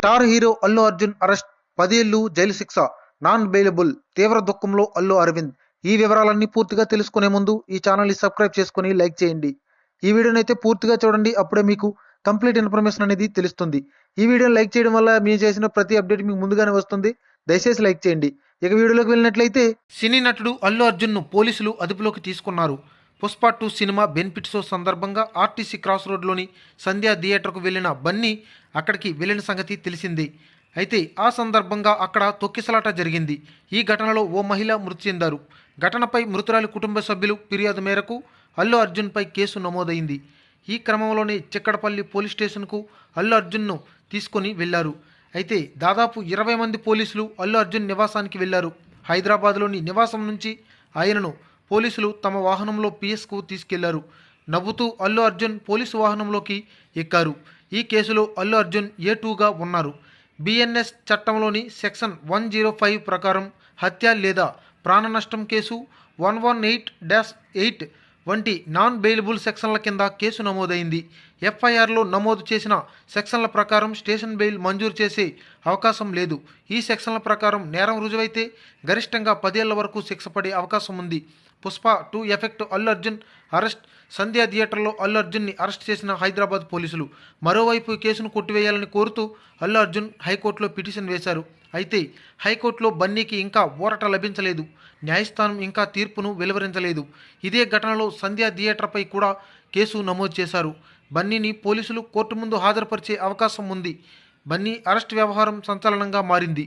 Star hero Allu Arjun arrest పదేళ్ళు జైలు శిక్ష నాన్ బెయిలబుల్ తీవ్ర దుఃఖంలో అల్లు అరవింద్. ఈ వివరాలన్నీ పూర్తిగా తెలుసుకునే ముందు ఈ ఛానల్ని సబ్స్క్రైబ్ చేసుకుని లైక్ చేయండి. ఈ వీడియోని అయితే పూర్తిగా చూడండి అప్పుడే మీకు కంప్లీట్ ఇన్ఫర్మేషన్ అనేది తెలుస్తుంది. ఈ వీడియోని లైక్ చేయడం వల్ల మీరు చేసిన ప్రతి అప్డేట్ మీకు ముందుగానే వస్తుంది. దయచేసి లైక్ చేయండి. ఇక వీడియోలోకి వెళ్ళినట్లయితే సినీ నటుడు అల్లు అర్జున్ను పోలీసులు అదుపులోకి తీసుకున్నారు. Pushpa two cinema benefit show సందర్భంగా ఆర్టీసీ క్రాస్ రోడ్లోని సంధ్యా థియేటర్కు వెళ్ళిన బన్నీ అక్కడికి వెళ్ళిన సంగతి తెలిసింది. అయితే ఆ సందర్భంగా అక్కడ తొక్కిసలాట జరిగింది. ఈ ఘటనలో ఓ మహిళ మృతి చెందారు. ఘటనపై మృతురాలి కుటుంబ సభ్యులు ఫిర్యాదు మేరకు అల్లు అర్జున్పై కేసు నమోదైంది. ఈ క్రమంలోనే చిక్కడపల్లి పోలీస్ స్టేషన్కు అల్లు అర్జున్ను తీసుకొని వెళ్ళారు. అయితే దాదాపు ఇరవై మంది పోలీసులు అల్లు అర్జున్ నివాసానికి వెళ్ళారు. హైదరాబాద్లోని నివాసం నుంచి ఆయనను పోలీసులు తమ వాహనంలో పిఎస్కు తీసుకెళ్ళారు. నవ్వుతూ అల్లు అర్జున్ పోలీసు వాహనంలోకి ఎక్కారు. ఈ కేసులో అల్లు అర్జున్ ఏ టూగా ఉన్నారు. బిఎన్ఎస్ చట్టంలోని సెక్షన్ వన్ జీరో ఫైవ్ ప్రకారం హత్య లేదా ప్రాణ నష్టం case one one eight dash eight వంటి నాన్ బెయిలబుల్ సెక్షన్ల కింద కేసు నమోదైంది. ఎఫ్ఐఆర్లో నమోదు చేసిన సెక్షన్ల ప్రకారం స్టేషన్ బెయిల్ మంజూరు చేసే అవకాశం లేదు. ఈ సెక్షన్ల ప్రకారం నేరం రుజువైతే గరిష్టంగా పదేళ్ళ వరకు శిక్ష పడే అవకాశం ఉంది. Pushpa two effect Allu Arjun arrest Sandhya థియేటర్లో అల్లు అర్జున్ని అరెస్ట్ చేసిన హైదరాబాద్ పోలీసులు. మరోవైపు కేసును కొట్టివేయాలని కోరుతూ అల్లు అర్జున్ హైకోర్టులో పిటిషన్ వేశారు. అయితే హైకోర్టులో బన్నీకి ఇంకా ఊరట లభించలేదు. న్యాయస్థానం ఇంకా తీర్పును వెలువరించలేదు. ఇదే ఘటనలో సంధ్యా థియేటర్పై కూడా కేసు నమోదు చేశారు. బన్నీని పోలీసులు కోర్టు ముందు హాజరుపరిచే అవకాశం ఉంది. బన్నీ అరెస్ట్ వ్యవహారం సంచలనంగా మారింది.